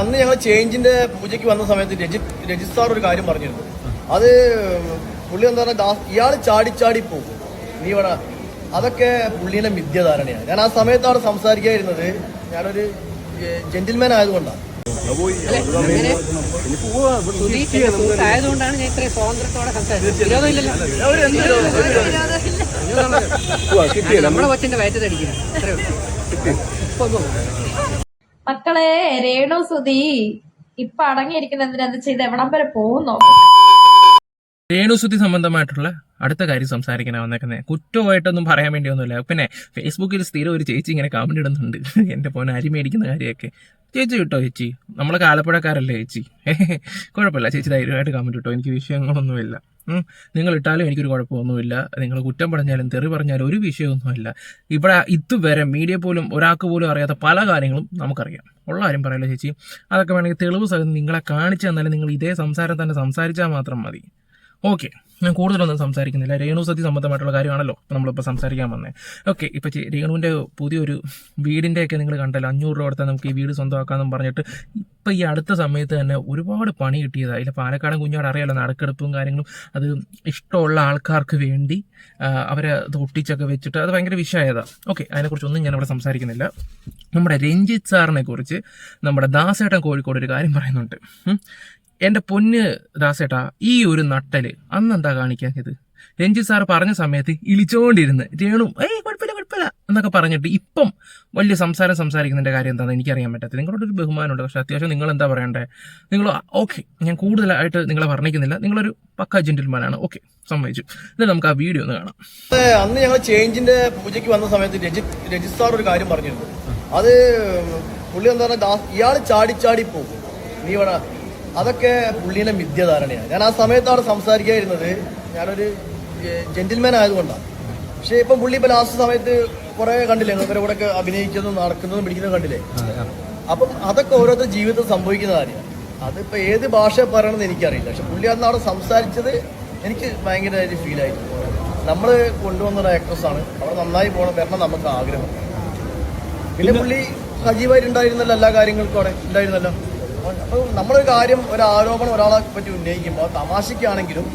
അന്ന് ഞങ്ങൾ ചേഞ്ചിന്റെ പൂജയ്ക്ക് വന്ന സമയത്ത് രജിത് രജിത് സാർ ഒരു കാര്യം പറഞ്ഞിരുന്നു. അത് പുള്ളി എന്താ പറഞ്ഞാൽ ഇയാൾ ചാടി ചാടി പോകും. നീ വേണ അതൊക്കെ പുള്ളിയുടെ മിഥ്യധാരണയാണ്. ഞാൻ ആ സമയത്താണ് സംസാരിക്കാതിരുന്നത് ഞാനൊരു ജെന്റിൽമാൻ ആയതുകൊണ്ടാണ് ആയതുകൊണ്ടാണ് ഞാൻ ഇത്രയും സ്വാതന്ത്ര്യത്തോടെ സംസാരിച്ചത്. വിരോധമില്ലല്ലോ. നമ്മളെ കൊച്ചിന്റെ വയറ്റത്തടിക്കുന്നത് അത്രേ ഉള്ളൂ. ഇപ്പൊ ഒന്ന് മക്കളെ രേണു സുധി ഇപ്പൊ അടങ്ങിയിരിക്കുന്ന എന്തിനാ ചെയ്ത്? എവിടം വരെ പോകുന്നോ രേണുസുതി സംബന്ധമായിട്ടുള്ള അടുത്ത കാര്യം സംസാരിക്കാൻ വന്നേക്കുന്നത് കുറ്റമായിട്ടൊന്നും പറയാൻ വേണ്ടി ഒന്നുമില്ല പിന്നെ ഫേസ്ബുക്കിൽ സ്ഥിരം ഒരു ചേച്ചി ഇങ്ങനെ കമന്റ് ഇടുന്നുണ്ട്. എന്റെ പോനെ അരി മേടിക്കുന്ന കാര്യമൊക്കെ. ചേച്ചി കിട്ടോ ചേച്ചി? നമ്മളെ ആലപ്പുഴക്കാരല്ലേ ചേച്ചി? കുഴപ്പമില്ല. ചേച്ചി ധൈര്യമായിട്ട് കമന്റ് കിട്ടോ എനിക്ക് വിഷയങ്ങളൊന്നുമില്ല. നിങ്ങൾ ഇട്ടാലും എനിക്കൊരു കുഴപ്പമൊന്നുമില്ല. നിങ്ങൾ കുറ്റം പറഞ്ഞാലും തെറി പറഞ്ഞാലും ഒരു വിഷയമൊന്നുമില്ല. ഇവിടെ ഇതുവരെ മീഡിയ പോലും ഒരാൾക്ക് പോലും അറിയാത്ത പല കാര്യങ്ങളും നമുക്കറിയാം. ഉള്ള കാര്യം പറയല്ലോ ചേച്ചി? അതൊക്കെ വേണമെങ്കിൽ തെളിവ് സഹിതം നിങ്ങളെ കാണിച്ചു തന്നാലും നിങ്ങൾ ഇതേ സംസാരം തന്നെ സംസാരിച്ചാൽ മാത്രം മതി. ഓക്കെ ഞാൻ കൂടുതലൊന്നും സംസാരിക്കുന്നില്ല. രേണു സതി സംബന്ധമായിട്ടുള്ള കാര്യമാണല്ലോ നമ്മളിപ്പോൾ സംസാരിക്കാൻ വന്നേ. ഓക്കെ ഇപ്പോൾ രേണുവിന്റെ പുതിയൊരു വീടിന്റെയൊക്കെ നിങ്ങൾ കണ്ടല്ലോ. അഞ്ഞൂറ് രൂപ കൊടുത്താൽ നമുക്ക് ഈ വീട് സ്വന്തമാക്കാമെന്നും പറഞ്ഞിട്ട് ഇപ്പം ഈ അടുത്ത സമയത്ത് തന്നെ ഒരുപാട് പണി കിട്ടിയതായി അതിൽ പാലക്കാടൻ കുഞ്ഞോട് അറിയാലോ നടക്കെടുപ്പും കാര്യങ്ങളും. അത് ഇഷ്ടമുള്ള ആൾക്കാർക്ക് വേണ്ടി അവരെ അത് ഒട്ടിച്ചൊക്കെ വെച്ചിട്ട് അത് ഭയങ്കര വിഷയതാണ് ഓക്കെ അതിനെക്കുറിച്ചൊന്നും ഞാൻ ഇവിടെ സംസാരിക്കുന്നില്ല. നമ്മുടെ രഞ്ജിത്ത് സാറിനെ കുറിച്ച് നമ്മുടെ ദാസേട്ടൻ കോഴിക്കോട് ഒരു കാര്യം പറയുന്നുണ്ട്. എന്റെ പൊന്ന് ദാസേട്ടാ ഈ ഒരു നട്ടൽ അന്ന് എന്താ ഇത് രഞ്ജിത് സാർ പറഞ്ഞ സമയത്ത് ഇളിച്ചോണ്ടിരുന്ന് രേണു ഏയ് കുഴപ്പമില്ല കുഴപ്പമില്ല എന്നൊക്കെ പറഞ്ഞിട്ട് ഇപ്പം വലിയ സംസാരം സംസാരിക്കുന്നതിന്റെ കാര്യം എന്താണെന്ന് എനിക്കറിയാൻ പറ്റാത്തത് നിങ്ങളോട് ഒരു ബഹുമാനമുണ്ട് പക്ഷെ അത്യാവശ്യം നിങ്ങൾ എന്താ പറയണ്ടേ? നിങ്ങൾ ഓക്കെ ഞാൻ കൂടുതലായിട്ട് നിങ്ങളെ വർണിക്കുന്നില്ല. നിങ്ങളൊരു പക്ക ജെന്റിൽമാനാണ്. ഓക്കെ സമ്മതിച്ചു. എന്നിട്ട് നമുക്ക് ആ വീഡിയോ ഒന്ന് കാണാം. അന്ന് ഞങ്ങൾ ചേഞ്ചിന്റെ പൂജയ്ക്ക് വന്ന സമയത്ത് രജിത് രജിത് സാർ ഒരു കാര്യം പറഞ്ഞിരുന്നു. അത് പുള്ളി എന്താ പറഞ്ഞാൽ ഇയാൾ ചാടി ചാടി പോകും. നീ ഇവിടെ അതൊക്കെ പുള്ളിയുടെ മിഥ്യധാരണയാണ്. ഞാൻ ആ സമയത്താണ് സംസാരിക്കാതിരുന്നത് ഞാനൊരു ജെന്റിൽമാൻ ആയതുകൊണ്ടാണ്. പക്ഷേ ഇപ്പം പുള്ളി ഇപ്പൊ ലാസ്റ്റ് സമയത്ത് കുറെ കണ്ടില്ലേ? ഇവരെ കൂടെ ഒക്കെ അഭിനയിക്കുന്നതും നടക്കുന്നതും പിടിക്കുന്നതും കണ്ടില്ലേ? അപ്പം അതൊക്കെ ഓരോരുത്തർ ജീവിതത്തിൽ സംഭവിക്കുന്ന കാര്യമാണ്. അതിപ്പോ ഏത് ഭാഷ പറയണമെന്ന് എനിക്കറിയില്ല. പക്ഷെ പുള്ളി അന്ന് അവിടെ സംസാരിച്ചത് എനിക്ക് ഭയങ്കരമായിട്ട് ഫീൽ ആയി. നമ്മൾ കൊണ്ടുവന്ന ഒരു ആക്ട്രസ് ആണ്. അവിടെ നന്നായി പോകണം വരണം നമുക്ക് ആഗ്രഹം. പിന്നെ പുള്ളി സജീവായിട്ടുണ്ടായിരുന്നല്ലോ എല്ലാ കാര്യങ്ങൾക്കും അവിടെ ഉണ്ടായിരുന്നല്ലോ. അപ്പോൾ നമ്മളൊരു കാര്യം ഒരു ആരോപണം ഒരാളെ പറ്റി ഉന്നയിക്കുമ്പോൾ തമാശയ്ക്കാണെങ്കിലും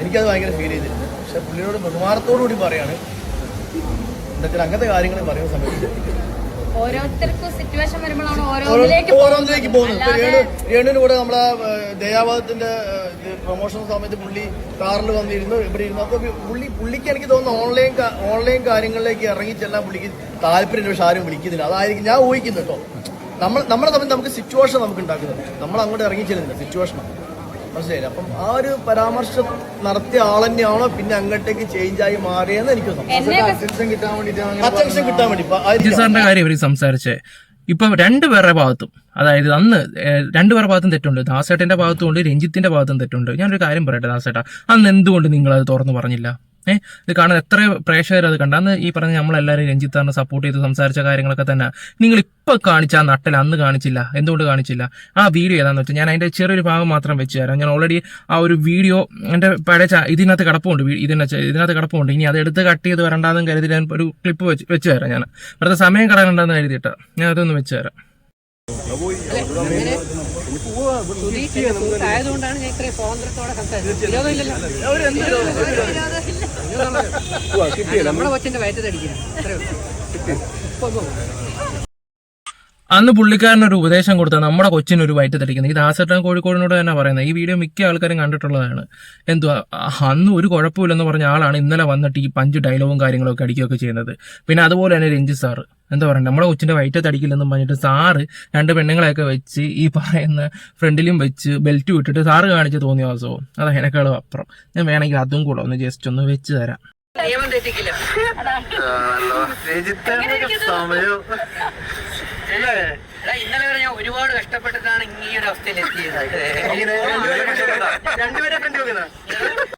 എനിക്കത് ഭയങ്കര ഫീൽ ചെയ്തിട്ടുണ്ട്. പക്ഷെ പുള്ളിയോട് ബഹുമാനത്തോടു കൂടി പറയാണ് എന്താ അങ്ങനത്തെ കാര്യങ്ങൾ പറയുന്ന സമയത്ത്. ഓരോരുത്തർക്കും സിറ്റുവേഷൻ വരുമ്പോഴാണ് ഓരോന്നിലേക്ക് ഓരോന്നിലേക്ക് പോകുന്നത്. ഇപ്പൊ രേണുവിന് കൂടെ നമ്മളെ ദയാവാദത്തിന്റെ പ്രൊമോഷൻ സമയത്ത് പുള്ളി കാറിൽ വന്നിരുന്നു ഇവിടെ ഇരുന്നു. അപ്പൊ പുള്ളി പുള്ളിക്ക് എനിക്ക് തോന്നുന്നു ഓൺലൈൻ ഓൺലൈൻ കാര്യങ്ങളിലേക്ക് ഇറങ്ങി ചെല്ലാൻ പുള്ളിക്ക് താല്പര്യം പക്ഷെ ആരും വിളിക്കുന്നില്ല. അതായിരിക്കും ഞാൻ ഊഹിക്കുന്നു കേട്ടോ. നമ്മൾ നമ്മളെ തമ്മിൽ നമുക്ക് സിറ്റുവേഷൻ നമുക്ക് ഉണ്ടാക്കുന്നുണ്ട് നമ്മൾ അങ്ങോട്ട് ഇറങ്ങി ചെല്ലുന്നില്ല. സിറ്റുവേഷനാണ് മനസ്സിലായില്ല? അപ്പം ആ ഒരു പരാമർശം നടത്തിയ ആൾ തന്നെയാണോ പിന്നെ അങ്ങോട്ടേക്ക് ചേഞ്ച് ആയി മാറിയെന്ന് എനിക്ക് തോന്നുന്നു. അറ്റൻഷൻ കിട്ടാൻ വേണ്ടി അറ്റൻഷൻ കിട്ടാൻ വേണ്ടി. ഇപ്പൊ ആയിരിക്കാം. രഞ്ജിത്ത് സാറിന്റെ കാര്യം ഇവർ സംസാരിച്ചേ. ഇപ്പൊ രണ്ടുപേരുടെ ഭാഗത്തും അതായത് അന്ന് രണ്ടുപേരുടെ ഭാഗത്തും തെറ്റുണ്ട്. ദാസേട്ടന്റെ ഭാഗത്തും ഉണ്ട് രഞ്ജിത്തിന്റെ ഭാഗത്തും തെറ്റുണ്ട്. ഞാനൊരു കാര്യം പറയട്ടെ ദാസേട്ടാ. അന്ന് എന്തുകൊണ്ട് നിങ്ങൾ അത് തുറന്നു പറഞ്ഞില്ല? ഏഹ് ഇത് കാണാൻ എത്ര പ്രേക്ഷകർ അത് കണ്ട. അന്ന് ഈ പറഞ്ഞ നമ്മളെല്ലാവരും രഞ്ജിത്താറിനെ സപ്പോർട്ട് ചെയ്ത് സംസാരിച്ച കാര്യങ്ങളൊക്കെ തന്നെ നിങ്ങൾ ഇപ്പൊ കാണിച്ച ആ നട്ടൽ അന്ന് കാണിച്ചില്ല. എന്തുകൊണ്ട് കാണിച്ചില്ല? ആ വീഡിയോ ഏതാന്ന് വെച്ചാൽ ഞാൻ അതിന്റെ ചെറിയൊരു ഭാഗം മാത്രം വെച്ച് തരാം. ഞാൻ ഓൾറെഡി ആ ഒരു വീഡിയോ എന്റെ പഴയ ഇതിനകത്ത് കിടപ്പുണ്ട് ഇതിനകത്ത് ഇതിനകത്ത് കിടപ്പുണ്ട്. ഇനി അത് എടുത്ത് കട്ട് ചെയ്ത് വരണ്ടാന്ന് കരുതി ഞാൻ ഒരു ക്ലിപ്പ് വെച്ച് വെച്ച് തരാം ഞാൻ. വെറുതെ സമയം കളയണ്ടെന്ന് കരുതിയിട്ട് ഞാൻ അതൊന്ന് വെച്ച് തരാം. ായതുകൊണ്ടാണ് ആയതുകൊണ്ടാണ് ഞാൻ ഇത്രയും സ്വാതന്ത്ര്യത്തോടെ സംസാരിച്ചത്. നമ്മളെ കൊച്ചിന്റെ വയറ്റത്തടിക്കുന്നത് അത്രേ ഉള്ളൂ. അന്ന് പുള്ളിക്കാരൻ ഒരു ഉപദേശം കൊടുത്ത നമ്മുടെ കൊച്ചിന് ഒരു വയറ്റ് തടിക്കുന്നത് ഈ ദാസേട്ടൻ കോഴിക്കോടിനോട് തന്നെ പറയുന്നത്. ഈ വീഡിയോ മിക്ക ആൾക്കാരും കണ്ടിട്ടുള്ളതാണ്. എന്തുവാ? അന്ന് ഒരു കുഴപ്പമില്ലെന്ന് പറഞ്ഞ ആളാണ് ഇന്നലെ വന്നിട്ട് ഈ പഞ്ച് ഡയലോഗും കാര്യങ്ങളൊക്കെ അടിക്കുകയൊക്കെ ചെയ്യുന്നത്. പിന്നെ അതുപോലെ തന്നെ രഞ്ജിത്ത് സാറ്. എന്താ പറയുക നമ്മുടെ കൊച്ചിന്റെ വയറ്റ് തടിക്കില്ലെന്നും പറഞ്ഞിട്ട് സാറ് രണ്ട് പെണ്ണുങ്ങളെയൊക്കെ വെച്ച് ഈ പറയുന്ന ഫ്രണ്ടിലും വെച്ച് ബെൽറ്റ് വിട്ടിട്ട് സാറ് കാണിച്ച് തോന്നിയ ദിവസവും അത് അതിനേക്കാളും അപ്പുറം. ഞാൻ വേണമെങ്കിൽ അതും കൂടെ ഒന്ന് ജസ്റ്റ് ഒന്ന് വെച്ച് തരാം. സമയം. ഇന്നലെ വരെ ഞാൻ ഒരുപാട് കഷ്ടപ്പെട്ടിട്ടാണ് ഈ ഒരു അവസ്ഥയിൽ എത്തിയത്.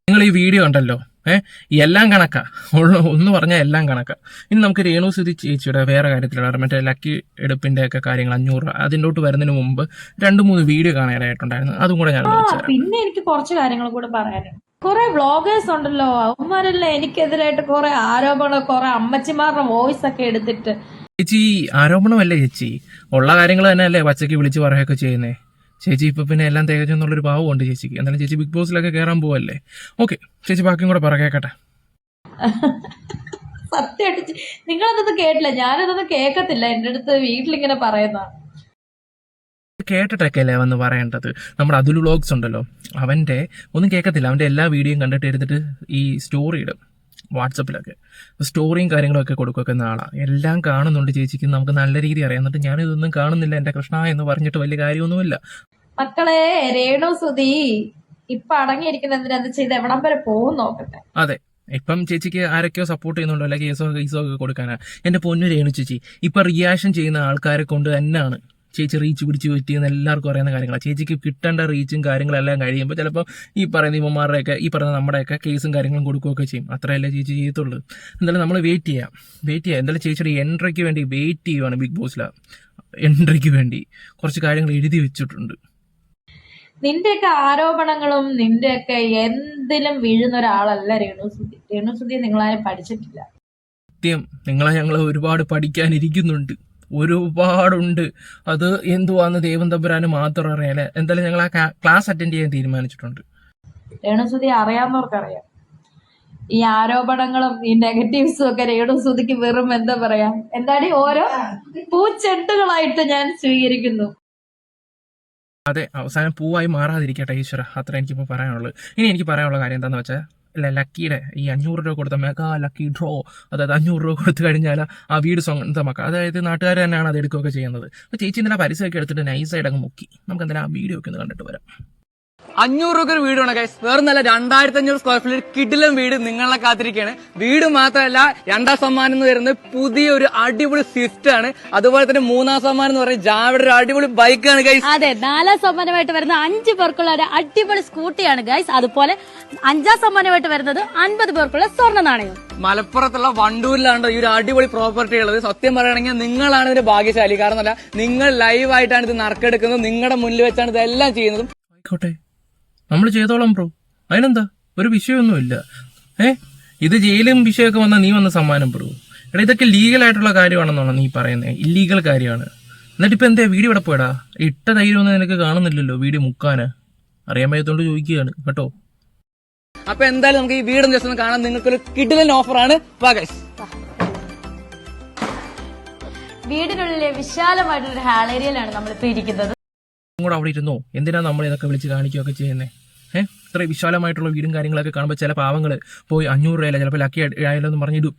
നിങ്ങൾ ഈ വീഡിയോ ഉണ്ടല്ലോ ഏഹ് എല്ലാം കണക്കാ. ഉള്ള ഒന്ന് പറഞ്ഞാൽ എല്ലാം കണക്കാ. ഇനി നമുക്ക് രേണു സുധി ചേച്ചിയുടെ വേറെ കാര്യത്തിലുള്ള മറ്റേ ലക്കി എടുപ്പിന്റെ ഒക്കെ കാര്യങ്ങൾ അഞ്ഞൂറ് രൂപ അതിന്റോട്ട് വരുന്നതിന് മുമ്പ് രണ്ട് മൂന്ന് വീഡിയോ കാണാനായിട്ടുണ്ടായിരുന്നു. അതും കൂടെ ഞാൻ പിന്നെ എനിക്ക് കുറച്ച് കാര്യങ്ങൾ കൂടെ പറയാനുണ്ട്. കുറെ വ്ളോഗേഴ്സ് ഉണ്ടല്ലോ അവന്മാരല്ലേ എനിക്കെതിരായിട്ട് കുറെ ആരോപണം കുറെ അമ്മച്ചിമാരുടെ വോയിസ് ഒക്കെ എടുത്തിട്ട് ചേച്ചി ആരോപണമല്ലേ ചേച്ചി? ഉള്ള കാര്യങ്ങൾ തന്നെ അല്ലേ പച്ചയ്ക്ക് വിളിച്ച് പറയുകയൊക്കെ ചെയ്യുന്നേ. ചേച്ചി ഇപ്പൊ പിന്നെ എല്ലാം തികച്ചെന്നുള്ളൊരു ഉണ്ട് ചേച്ചിക്ക്. എന്തായാലും ചേച്ചി ബിഗ് ബോസിലൊക്കെ കയറാൻ പോവല്ലേ? ഓക്കെ ചേച്ചി ബാക്കിയും കൂടെ പറ കേക്കട്ടെ. സത്യമായിട്ട് നിങ്ങളതൊന്നും കേട്ടില്ല. ഞാനതൊന്നും കേൾക്കത്തില്ല എന്റെ അടുത്ത് വീട്ടിലിങ്ങനെ പറയുന്ന. കേട്ടിട്ടൊക്കെ അല്ലേ വന്ന് പറയേണ്ടത്? നമ്മുടെ അതുൽ വ്ളോഗ്സ് ഉണ്ടല്ലോ. അവന്റെ ഒന്നും കേൾക്കത്തില്ല അവന്റെ എല്ലാ വീഡിയോയും കണ്ടിട്ട് എടുത്തിട്ട് ഈ സ്റ്റോറി ഇടും. വാട്സപ്പിലൊക്കെ. സ്റ്റോറിയും കാര്യങ്ങളൊക്കെ കൊടുക്കൊക്കുന്ന ആളാണ് എല്ലാം കാണുന്നുണ്ട് ചേച്ചിക്ക്. നമുക്ക് നല്ല രീതി അറിയാം. എന്നിട്ട് ഞാനിതൊന്നും കാണുന്നില്ല. എന്റെ കൃഷ്ണ എന്ന് പറഞ്ഞിട്ട് വലിയ കാര്യമൊന്നുമില്ല. മക്കളെ രേണു സുധി ഇപ്പൊ അടങ്ങിയിരിക്കുന്ന ചെയ്ത് എവിടം വരെ പോകും നോക്കട്ടെ. അതെ. ഇപ്പം ചേച്ചിക്ക് ആരൊക്കെയോ സപ്പോർട്ട് ചെയ്യുന്നുണ്ടോ? അല്ലെങ്കിൽ കേസോ കേസോ ഒക്കെ കൊടുക്കാനാ? എന്റെ പൊന്നു രേണു ചേച്ചി ഇപ്പൊ റിയാക്ഷൻ ചെയ്യുന്ന ആൾക്കാരെ കൊണ്ട് തന്നെയാണ് ചേച്ചി റീച്ച് പിടിച്ച് പറ്റിയെന്ന് എല്ലാവർക്കും അറിയുന്ന കാര്യങ്ങളാണ് ചേച്ചിക്ക് കിട്ടേണ്ട റീച്ചും കാര്യങ്ങളെല്ലാം കഴിയുമ്പോൾ ചിലപ്പോൾ ഈ പറയുന്ന ഇമ്മമാരുടെയൊക്കെ ഈ പറയുന്ന നമ്മുടെയൊക്കെ കേസും കാര്യങ്ങളും കൊടുക്കുകയൊക്കെ ചെയ്യും. അത്രയല്ലേ ചേച്ചി ചെയ്യത്തുള്ളൂ. എന്തായാലും നമ്മൾ വെയിറ്റ് ചെയ്യാം. വെയിറ്റ് ചെയ്യാം. എന്തായാലും ചേച്ചിയുടെ എൻട്രിക്ക് വേണ്ടി വെയിറ്റ് ചെയ്യുവാണ് ബിഗ് ബോസില എൻട്രിക്ക് വേണ്ടി. കുറച്ച് കാര്യങ്ങൾ എഴുതി വെച്ചിട്ടുണ്ട്. നിന്റെയൊക്കെ ആരോപണങ്ങളും നിന്റെയൊക്കെ എന്തിലും വീഴുന്ന ഒരാളല്ല രേണുസുതി രേണുസുതി നിങ്ങളാരും പഠിച്ചിട്ടില്ല. സത്യം നിങ്ങളെ ഞങ്ങൾ ഒരുപാട് പഠിക്കാനിരിക്കുന്നുണ്ട്. ഒരുപാടുണ്ട്. അത് എന്തുവാന്ന് ദൈവം തമ്പുരാന് മാത്രം അറിയാലേ എന്തായാലും ഞങ്ങൾ ആ ക്ലാസ് അറ്റൻഡ് ചെയ്യാൻ തീരുമാനിച്ചിട്ടുണ്ട്. രേണുസുതി അറിയാവുന്നവർക്കറിയാം. ഈ ആരോപണങ്ങളും ഈ നെഗറ്റീവ്സും ഒക്കെ രേണുസുതിക്ക് വെറും എന്താ പറയാ? എന്താടി ഓരോ പൂച്ചെട്ടുകളായിട്ട് ഞാൻ സ്വീകരിക്കുന്നു. അതെ അവസാനം പൂവായി മാറാതിരിക്കട്ടെ ഈശ്വര. അത്ര എനിക്കിപ്പോൾ പറയാനുള്ളത് ഇനി എനിക്ക് പറയാനുള്ള കാര്യം എന്താണെന്ന് വെച്ചാൽ അല്ല ലക്കിയുടെ ഈ അഞ്ഞൂറ് രൂപ കൊടുത്ത മെഗാ ലക്കി ഡ്രോ അതായത് അഞ്ഞൂറ് രൂപ കൊടുത്തു കഴിഞ്ഞാൽ ആ വീട് സ്വന്തമാക്കുക അതായത് നാട്ടുകാർ തന്നെയാണ് അത് എടുക്കുകയൊക്കെ ചെയ്യുന്നത്. അപ്പോൾ ചേച്ചി ഇന്നലെ പരസ്യമൊക്കെ എടുത്തിട്ട് നൈസായിട്ട് അങ്ങ് മുക്കി. നമുക്ക് എന്തായാലും ആ വീഡിയോ ഒക്കെ ഒന്ന് കണ്ടിട്ട് വരാം. അഞ്ഞൂറ് രൂപ ഒരു വീടാണ് ഗൈസ് വേറെ നല്ല രണ്ടായിരത്തി അഞ്ഞൂറ് സ്ക്വയർ ഫീറ്റ് കിടിലം വീട് നിങ്ങളെ കാത്തിരിക്കുകയാണ് വീട് മാത്രമല്ല രണ്ടാം സമ്മാനം എന്ന് വരുന്നത് പുതിയൊരു അടിപൊളി സ്വിഫ്റ്റ് ആണ്. അതുപോലെ തന്നെ മൂന്നാം സമ്മാനം എന്ന് പറയുന്നത് ജാവയുടെ ഒരു അടിപൊളി ബൈക്കാണ് ഗൈസ് അതെ നാലാം സമ്മാനമായിട്ട് വരുന്ന അഞ്ച് പേർക്കുള്ള ഒരു അടിപൊളി സ്കൂട്ടിയാണ് ഗൈസ് അതുപോലെ അഞ്ചാം സമ്മാനമായിട്ട് വരുന്നത് അൻപത് പേർക്കുള്ള സ്വർണ നാണയം. മലപ്പുറത്തുള്ള വണ്ടൂരിലാണ് ഈ ഒരു അടിപൊളി പ്രോപ്പർട്ടി ഉള്ളത്. സത്യം പറയുകയാണെങ്കിൽ നിങ്ങളാണ് ഇതിന്റെ ഭാഗ്യശാലി. കാരണം അല്ല നിങ്ങൾ ലൈവായിട്ടാണ് ഇത് നറുക്കെടുക്കുന്നത്. നിങ്ങളുടെ മുന്നിൽ വെച്ചാണ് ഇതെല്ലാം ചെയ്യുന്നതും. ആയിക്കോട്ടെ. നമ്മൾ ചെയ്തോളാം ബ്രോ. അതിനെന്താ? ഒരു വിഷയമൊന്നുമില്ല. ഏ? ഇത് ജയിലും വിഷയമൊക്കെ വന്നാൽ നീ വന്ന സമ്മാനം ബ്രോ. എടാ ഇതൊക്കെ ലീഗൽ ആയിട്ടുള്ള കാര്യമാണെന്നാണോ നീ പറയുന്നത് ഇല്ലീഗൽ കാര്യമാണ്. എന്നിട്ട് ഇപ്പൊ എന്താ വീഡിയോ ഇവിടെ പോയടാ? ഇട്ട ധൈര്യമൊന്നും നിനക്ക് കാണുന്നില്ലല്ലോ വീഡിയോ മുക്കാന്. അറിയാൻ വയ്യത്തോണ്ട് ചോദിക്കുകയാണ് കേട്ടോ. അപ്പൊ എന്തായാലും നമുക്ക് ഈ വീടും ജസ്റ്റ് ഒന്ന് കാണാൻ നിങ്ങൾക്കൊരു കിടിലൻ ഓഫറാണ്. വാ ഗൈസ് വീടിനുള്ളിലെ വിശാലമായിട്ടുള്ള ഹാൾ ഏരിയയിലാണ് നമ്മളിപ്പോ ഇരിക്കുന്നത്. കൂടെ അവിടെ ഇരുന്നോ? എന്തിനാ നമ്മൾ ഇതൊക്കെ വിളിച്ച് കാണിക്കുകയൊക്കെ ചെയ്യുന്നത് ഏഹ് ഇത്ര വിശാലമായിട്ടുള്ള വീടും കാര്യങ്ങളൊക്കെ കാണുമ്പോൾ ചില പാവങ്ങൾ പോയി അഞ്ഞൂറ് രൂപയല്ല? ചിലപ്പോൾ ലക്കി ആയാലും എന്ന് പറഞ്ഞിടും.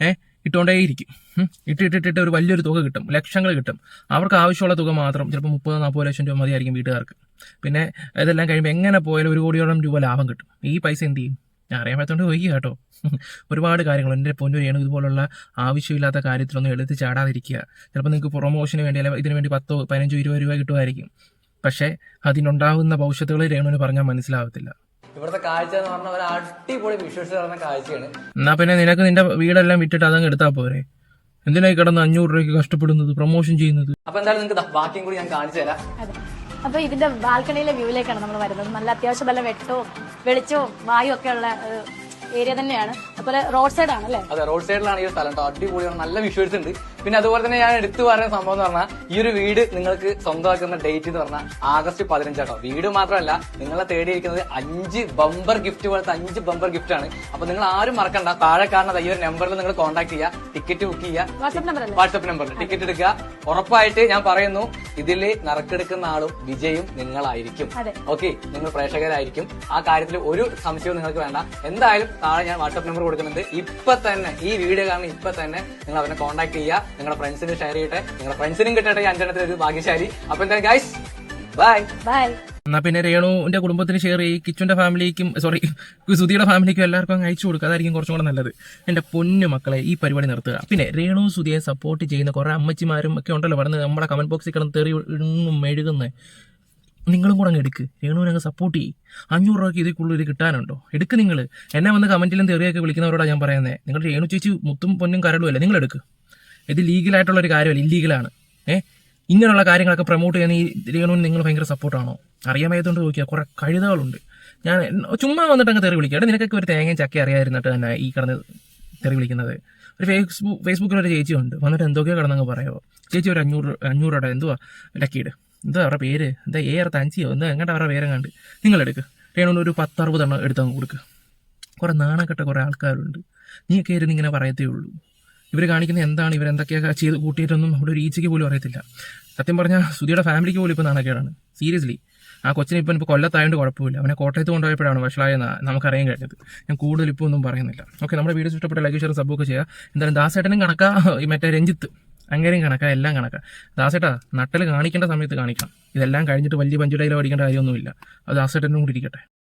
ഏഹ് ഇട്ടുകൊണ്ടേയിരിക്കും. ഇട്ടിട്ടിട്ടിട്ട് ഒരു വലിയൊരു തുക കിട്ടും. ലക്ഷങ്ങൾ കിട്ടും. അവർക്ക് ആവശ്യമുള്ള തുക മാത്രം. ചിലപ്പോൾ മുപ്പത് നാൽപ്പത് ലക്ഷം രൂപ മതിയായിരിക്കും വീട്ടുകാർക്ക്. പിന്നെ ഇതെല്ലാം കഴിയുമ്പോൾ എങ്ങനെ പോയാലും ഒരു കോടിയോളം രൂപ ലാഭം കിട്ടും. ഈ പൈസ എന്ത് ചെയ്യും? ഞാൻ അറിയാൻ പറ്റാണ്ട് വൈകി കേട്ടോ. ഒരുപാട് കാര്യങ്ങൾ. എന്റെ പൊന്നുരയാണ് ഇതുപോലുള്ള ആവശ്യമില്ലാത്ത കാര്യത്തിലൊന്നും എടുത്ത് ചാടാതിരിക്കുക. ചിലപ്പോൾ നിങ്ങൾക്ക് പ്രൊമോഷന് വേണ്ടി അല്ലെങ്കിൽ ഇതിനു വേണ്ടി പത്തോ പതിനഞ്ചോ ഇരുപത് രൂപ കിട്ടുമായിരിക്കും. പക്ഷേ അതിനുണ്ടാകുന്ന ഭവിഷ്യത്തുകൾ രേണുവിന് പറഞ്ഞാൽ മനസ്സിലാവത്തില്ല ഇവിടുത്തെ കാഴ്ച എന്ന് പറഞ്ഞാൽ ഒരു അടിപൊളി വിഷ്വൽസ് പറഞ്ഞ കാഴ്ചയാണ്. എന്നാ പിന്നെ നിനക്ക് നിന്റെ വീടെല്ലാം വിട്ടിട്ട് അതങ്ങ് എടുത്താൽ പോരെ? എന്തിനായി കിടന്ന് അഞ്ഞൂറ് രൂപയ്ക്ക് കഷ്ടപ്പെടുന്നത് പ്രൊമോഷൻ ചെയ്യുന്നത്? അപ്പൊ എന്തായാലും നിങ്ങൾക്ക് ദാ ബാക്കിയും കൂടി ഞാൻ കാണിച്ചു തരാം. അപ്പൊ ഇതിന്റെ ബാൽക്കണിയിലെ വ്യൂവിലേക്കാണ് നമ്മൾ വരുന്നത്. നല്ല അത്യാവശ്യം നല്ല വെട്ടവും വെളിച്ചോ വായു ഒക്കെ ഉള്ള ഏരിയ തന്നെയാണ്. അതുപോലെ റോഡ് സൈഡ് ആണ് അല്ലേ അതെ റോഡ് സൈഡിലാണ് ഈ സ്ഥലം കേട്ടോ അടിപൊളിയാണ്. നല്ല വിഷ്വൽസ് ഉണ്ട്. പിന്നെ അതുപോലെ തന്നെ ഞാൻ എടുത്തു പറയുന്ന സംഭവം എന്ന് പറഞ്ഞാൽ ഈ ഒരു വീട് നിങ്ങൾക്ക് സ്വന്തമാക്കുന്ന ഡേറ്റ് എന്ന് പറഞ്ഞാൽ ആഗസ്റ്റ് പതിനഞ്ചാട്ടോ വീട് മാത്രമല്ല നിങ്ങളെ തേടിയിരിക്കുന്നത് അഞ്ച് ബമ്പർ ഗിഫ്റ്റ് പോലത്തെ അഞ്ച് ബമ്പർ ഗിഫ്റ്റ് ആണ്. അപ്പൊ നിങ്ങൾ ആരും മറക്കണ്ട. താഴെ കാണുന്നത് ഈ ഒരു നമ്പറിൽ നിങ്ങൾ കോൺടാക്ട് ചെയ്യുക ടിക്കറ്റ് ബുക്ക് ചെയ്യുക വാട്സ്ആപ്പ് നമ്പർ വാട്സ്ആപ്പ് നമ്പറിൽ ടിക്കറ്റ് എടുക്കുക. ഉറപ്പായിട്ട് ഞാൻ പറയുന്നു ഇതിൽ നറുക്കെടുക്കുന്ന ആളും വിജയും നിങ്ങളായിരിക്കും. ഓക്കെ നിങ്ങൾ പ്രേക്ഷകരായിരിക്കും. ആ കാര്യത്തിൽ ഒരു സംശയവും നിങ്ങൾക്ക് വേണ്ട. എന്തായാലും താഴെ ഞാൻ വാട്സ്ആപ്പ് നമ്പർ കൊടുക്കുന്നുണ്ട്. ഇപ്പൊ തന്നെ ഈ വീഡിയോ കാണുന്ന ഇപ്പൊ തന്നെ നിങ്ങൾ അവനെ കോൺടാക്ട് ചെയ്യുക. നിങ്ങളുടെ ഫ്രണ്ട്സിന് ഷെയർ ചെയ്യട്ടെ. നിങ്ങളുടെ ഫ്രണ്ട്സിനും കിട്ടട്ടെ ഈ അഞ്ചെണ്ണത്തിൽ ഒരു ഭാഗ്യശാലി. അപ്പൊ എന്തായാലും ഗൈസ് ബൈ ബൈ എന്നാ പിന്നെ രേണുവിന്റെ കുടുംബത്തിന് ഷെയർ ചെയ്യും കിച്ചുന്റെ ഫാമിലിക്കും സോറി സുധിയുടെ ഫാമിലിക്കും എല്ലാവർക്കും അങ്ങ് അയച്ചു കൊടുക്കുക അതായിരിക്കും കുറച്ചും കൂടെ നല്ലത്. എന്റെ പൊന്നു മക്കളെ ഈ പരിപാടി നിർത്തുക. പിന്നെ രേണു സുധിയെ സപ്പോർട്ട് ചെയ്യുന്ന കുറെ അമ്മച്ചിമാരും ഒക്കെ ഉണ്ടല്ലോ. പറഞ്ഞ് നമ്മുടെ കമന്റ് ബോക്സിൽ കിടന്ന് തെറി മെഴുകുന്നത് മെഴുകുന്നേ. നിങ്ങളും കൂടെ അങ്ങ് എടുക്ക്. രേണുവിനെ അങ്ങ് സപ്പോർട്ട് ചെയ്യും. അഞ്ഞൂറ് രൂപയ്ക്ക് ഇതിൽ കൂടുതൽ കിട്ടാനുണ്ടോ? എടുക്ക് നിങ്ങൾ എന്നെ വന്ന് കമന്റിലും തെറിയൊക്കെ വിളിക്കുന്നവരോടാണ് ഞാൻ പറയുന്നത് നിങ്ങൾ രേണു ചേച്ചി മുത്തും പൊന്നും കരടും നിങ്ങൾ എടുക്ക്. ഇത് ലീഗലായിട്ടുള്ള ഒരു കാര്യമല്ല ഇല്ലീഗലാണ് ഏഹ് ഇങ്ങനെയുള്ള കാര്യങ്ങളൊക്കെ പ്രൊമോട്ട് ചെയ്യുന്ന ഈ രേണുവിന് നിങ്ങൾ ഭയങ്കര സപ്പോർട്ടാണോ അറിയാമായതുകൊണ്ട് നോക്കിയാൽ കുറെ കഴുതകളുണ്ട് ഞാൻ ചുമ്മാ വന്നിട്ട് അങ്ങ് തെറി വിളിക്കുക. നിനക്കൊക്കെ ഒരു തേങ്ങയും ചക്ക അറിയാതിരുന്നിട്ട് തന്നെ ഈ കിടന്ന് തെറി വിളിക്കുന്നത്. ഒരു ഫേസ്ബുക്ക് ഫേസ്ബുക്കിൽ ഒരു ചേച്ചി ഉണ്ട് വന്നിട്ട് എന്തൊക്കെയോ കിടന്നങ്ങ് പറയുമോ ചേച്ചി ഒരു അഞ്ഞൂറ് അഞ്ഞൂറ് രൂപ എന്തുവാ? ലക്കിയിട്. എന്താ അവരുടെ പേര്? എന്താ ഏ ആർ അഞ്ചിയോ എന്താ എങ്ങോട്ട് അവരുടെ പേരും കണ്ട് നിങ്ങൾ എടുക്ക് രേണുവിന് ഒരു പത്തറുപതെണ്ണം എടുത്തങ്ങ് കൊടുക്കുക കുറേ നാണക്കെട്ട കുറേ ആൾക്കാരുണ്ട്. നീയൊക്കെ ഇരുന്ന് ഇങ്ങനെ പറയത്തേ ഉള്ളൂ. ഇവർ കാണിക്കുന്ന എന്താണ്? ഇവരെന്തൊക്കെയൊക്കെ ചെയ്ത് കൂട്ടിയിട്ടൊന്നും അവിടെ ഒരു ഈച്ചയ്ക്ക് പോലും അറിയത്തില്ല. സത്യം പറഞ്ഞാൽ സുധിയുടെ ഫാമിലിക്ക് പോലും ഇപ്പോൾ നാണക്കേടാണ്. സീരിയസ്ലി ആ കൊച്ചിനെ ഇപ്പം ഇപ്പോൾ കൊല്ലത്തായതുകൊണ്ട് കുഴപ്പമില്ല. അവനെ കോട്ടയത്ത് കൊണ്ടുപോയപ്പോഴാണ് വഷളായെന്ന് നമുക്കറിയാൻ കഴിഞ്ഞത്. ഞാൻ കൂടുതൽ ഇപ്പോൾ ഒന്നും പറയുന്നില്ല. ഓക്കെ നമ്മുടെ വീഡിയോസ് ഇഷ്ടപ്പെട്ട ലൈക്ക് ഷെയർ സബ്ബൊക്കെ ചെയ്യുക. എന്തായാലും ദാസേട്ടനും കണക്കാ മറ്റേ രഞ്ജിത്ത്. അങ്ങനെയും കണക്കാം എല്ലാം കണക്കാം. ദാസേട്ടാ നട്ടൽ കാണിക്കേണ്ട സമയത്ത് കാണിക്കണം. ഇതെല്ലാം കഴിഞ്ഞിട്ട് വലിയ പഞ്ചുടയിലോ അടിക്കേണ്ട കാര്യമൊന്നുമില്ല. അത് ദാസേട്ടനും കൂടി ഇരിക്കട്ടെ.